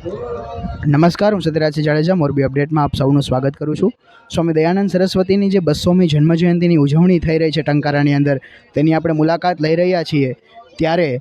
નમસ્કાર, હું સત્યરાજ જાડેજા, મોરબી અપડેટમાં આપ સૌનું સ્વાગત કરું છું. સ્વામી દયાનંદ સરસ્વતીની જે બસોમી જન્મજયંતિની ઉજવણી થઈ રહી છે ટંકારાની અંદર, તેની આપણે મુલાકાત લઈ રહ્યા છીએ. ત્યારે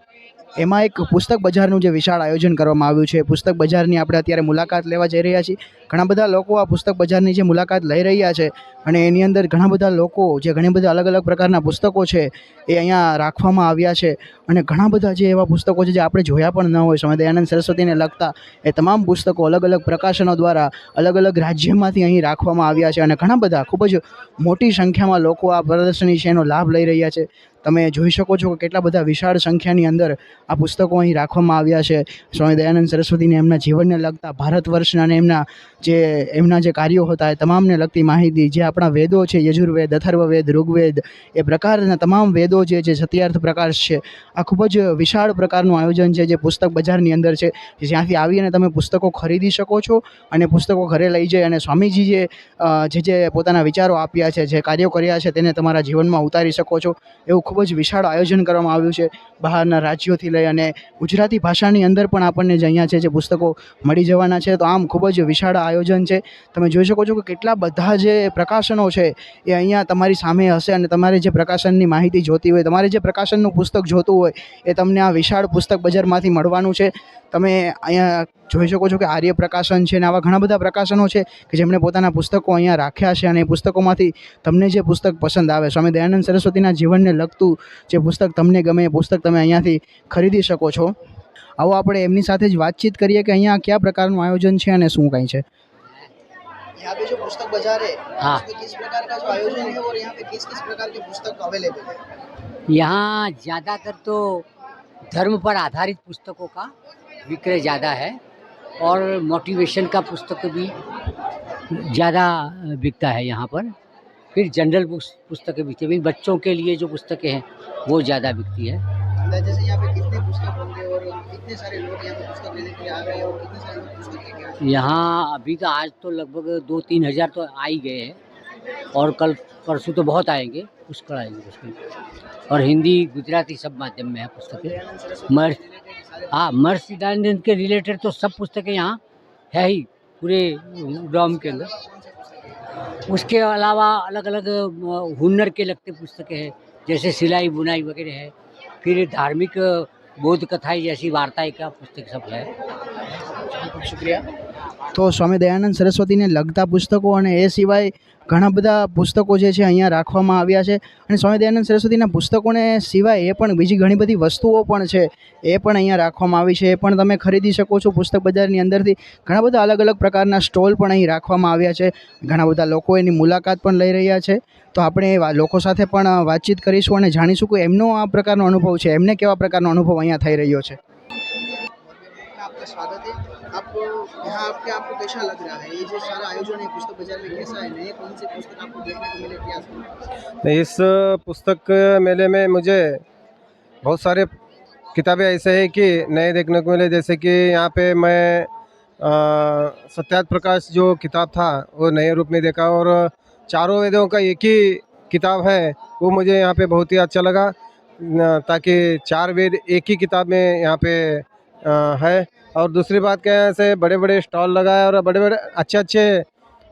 એમાં એક પુસ્તક બજારનું જે વિશાળ આયોજન કરવામાં આવ્યું છે પુસ્તક બજારની આપણે અત્યારે મુલાકાત લેવા જઈ રહ્યા છીએ. ઘણા બધા લોકો આ પુસ્તક બજારની જે મુલાકાત લઈ રહ્યા છે અને એની અંદર ઘણા બધા લોકો જે ઘણી બધા અલગ અલગ પ્રકારના પુસ્તકો છે એ અહીંયા રાખવામાં આવ્યા છે અને ઘણા બધા જે એવા પુસ્તકો છે જે આપણે જોયા પણ ન હોય સ્વામી દયાનંદ સરસ્વતીને લગતા એ તમામ પુસ્તકો અલગ અલગ પ્રકાશનો દ્વારા અલગ અલગ રાજ્યમાંથી અહીં રાખવામાં આવ્યા છે અને ઘણા બધા ખૂબ જ મોટી સંખ્યામાં લોકો આ પ્રદર્શની છે એનો લાભ લઈ રહ્યા છે. તમે જોઈ શકો છો કે કેટલા બધા વિશાળ સંખ્યાની અંદર આ પુસ્તકો અહીં રાખવામાં આવ્યા છે. સ્વામી દયાનંદ સરસ્વતીને એમના જીવનને લગતા ભારત વર્ષના અને એમના જે એમના જે કાર્યો હતા એ તમામને લગતી માહિતી, જે આપણા વેદો છે, યજુર્વેદ, અથર્વવેદ, ઋગ્વેદ, એ પ્રકારના તમામ વેદો જે છે, સત્યાર્થ પ્રકાશ છે. આ ખૂબ જ વિશાળ પ્રકારનું આયોજન છે, જે પુસ્તક બજારની અંદર છે. જ્યાંથી આવીને તમે પુસ્તકો ખરીદી શકો છો અને પુસ્તકો ઘરે લઈ જઈ અને સ્વામીજી જે જે પોતાના વિચારો આપ્યા છે, જે કાર્યો કર્યા છે તેને તમારા જીવનમાં ઉતારી શકો છો. એવું ખૂબ જ વિશાળ આયોજન કરવામાં આવ્યું છે બહારના રાજ્યોથી લઈ અને ગુજરાતી ભાષાની અંદર પણ આપણને જે અહીંયા છે, જે પુસ્તકો મળી જવાના છે. તો આમ ખૂબ જ વિશાળ આયોજન છે. તમે જોઈ શકો છો કે કેટલા બધા જે પ્રકાશનો છે એ અહીંયા તમારી સામે હશે અને તમારે જે પ્રકાશનની માહિતી જોતી હોય, તમારે જે પ્રકાશનનું પુસ્તક જોતું હોય એ તમને આ વિશાળ પુસ્તક બજારમાંથી મળવાનું છે. તમે અહીંયા જોઈ શકો છો કે આર્ય પ્રકાશન છે ને આવા ઘણા બધા પ્રકાશનો છે કે જેમણે પોતાના પુસ્તકો અહીંયા રાખ્યા છે અને એ પુસ્તકોમાંથી તમને જે પુસ્તક પસંદ આવે. સ્વામી દયાનંદ સરસ્વતીના જીવનને લગતું જે પુસ્તક તમને ગમે એ પુસ્તક તમે અહીંયાથી ખરીદી શકો છો. આવો આપણે એમની સાથે જ વાતચીત કરીએ કે અહીંયા કયા પ્રકારનું આયોજન છે અને શું કંઈ છે यहाँ पे जो पुस्तक बाजार है हाँ। उसमें किस प्रकार का जो आयोजन है और यहाँ पे किस किस प्रकार के पुस्तक अवेलेबल है यहाँ ज़्यादातर तो धर्म पर आधारित पुस्तकों का विक्रय ज़्यादा है और मोटिवेशन का पुस्तक भी ज़्यादा बिकता है यहाँ पर फिर जनरल पुस- पुस्तकें बिकती हैं बच्चों के लिए जो पुस्तकें हैं वो ज़्यादा बिकती है अंदाजे से यहाँ पे कितने पुस्तक होंगे और कितने सारे लोग यहाँ पे पुस्तक लेने के लिए आ हैं और कितने सारे लोग पुस्तक लेके आ रहे हैं? यहाँ अभी तो आज तो लगभग दो तीन हज़ार तो आ ही गए हैं और कल परसों तो बहुत आएँगे पुष्कळ आएँगे पुष्कळ और हिंदी, गुजराती सब माध्यम में है पुस्तकें। मर हाँ महर्षिदानंद के रिलेटेड तो सब पुस्तकें यहाँ है ही पूरे डॉम के अंदर। उसके अलावा अलग अलग हुनर के लगते पुस्तकें हैं, जैसे सिलाई बुनाई वगैरह है। फिर धार्मिक बोध कथाएँ जैसी वार्ताएँ का पुस्तक सब है? शुक्रिया। તો સ્વામી દયાનંદ સરસ્વતીને લગતા પુસ્તકો અને એ સિવાય ઘણા બધા પુસ્તકો જે છે અહીંયા રાખવામાં આવ્યા છે. અને સ્વામી દયાનંદ સરસ્વતીના પુસ્તકોને સિવાય એ પણ બીજી ઘણી બધી વસ્તુઓ પણ છે. એ પણ અહીંયા રાખવામાં આવી છે. એ પણ તમે ખરીદી શકો છો પુસ્તક બજારની અંદરથી. ઘણા બધા અલગ અલગ પ્રકારના સ્ટોલ પણ અહીં રાખવામાં આવ્યા છે. ઘણા બધા લોકો એની મુલાકાત પણ લઈ રહ્યા છે. તો આપણે લોકો સાથે પણ વાતચીત કરીશું અને જાણીશું કે એમનો આ પ્રકારનો અનુભવ છે. એમને કેવા પ્રકારનો અનુભવ અહીંયા થઈ રહ્યો છે? સ્વાગત आपको, यहाँ आपके आपको कैसा लग रहा है? ये जो सारा आयोजन है, पुस्तक बाज़ार में कैसा है? नए कौन से पुस्तक आपको देखने को मिले क्या समझ? इस पुस्तक मेले में मुझे बहुत सारे किताबें ऐसे हैं कि नए देखने को मिले। जैसे कि यहाँ पे मैं सत्यार्थ प्रकाश जो किताब था, वो नए रूप में देखा और चारों वेदों का एक ही किताब है, वो मुझे यहाँ पे बहुत ही अच्छा लगा। ताकि चार वेद एक ही किताब में यहाँ पे है। और दूसरी बात क्या है, ऐसे बड़े बड़े स्टॉल लगाए और बड़े बड़े अच्छे अच्छे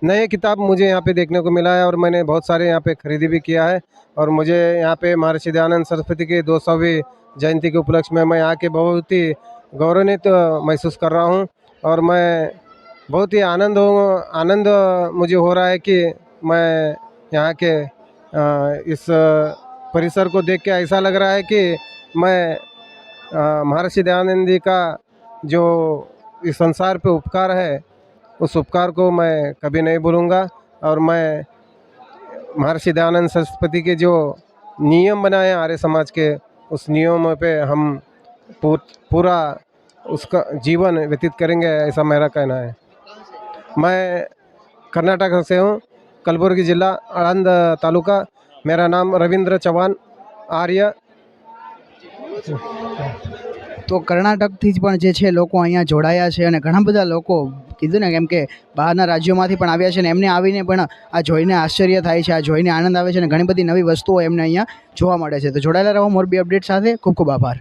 नए किताब मुझे यहाँ पे देखने को मिला है और मैंने बहुत सारे यहाँ पे खरीदी भी किया है। और मुझे यहाँ पे महर्षि दयानंद सरस्वती की दो सौवीं जयंती के उपलक्ष्य में मैं यहाँ के बहुत ही गौरवान्वित महसूस कर रहा हूँ। और मैं बहुत ही आनंद हो, आनंद मुझे हो रहा है कि मैं यहाँ के इस परिसर को देख के ऐसा लग रहा है कि मैं महर्षि दयानंद जी का जो इस संसार पे उपकार है, उस उपकार को मैं कभी नहीं भूलूँगा। और मैं महर्षि दयानंद सरस्वती के जो नियम बनाए आर्य समाज के, उस नियमों पे हम पूरा उसका जीवन व्यतीत करेंगे, ऐसा मेरा कहना है। मैं कर्नाटक से हूँ, कलबुर्गी जिला, आनंद तालुका। मेरा नाम रविंद्र चौहान, आर्य। તો કર્ણાટકથી જ પણ જે છે લોકો અહીંયા જોડાયા છે અને ઘણા બધા લોકો કીધું ને કેમ કે બહારના રાજ્યોમાંથી પણ આવ્યા છે ને એમને આવીને પણ આ જોઈને આશ્ચર્ય થાય છે, આ જોઈને આનંદ આવે છે અને ઘણી બધી નવી વસ્તુઓ એમને અહીંયા જોવા મળે છે. તો જોડાયેલા રહો, મોરબી અપડેટ સાથે ખૂબ ખૂબ આભાર.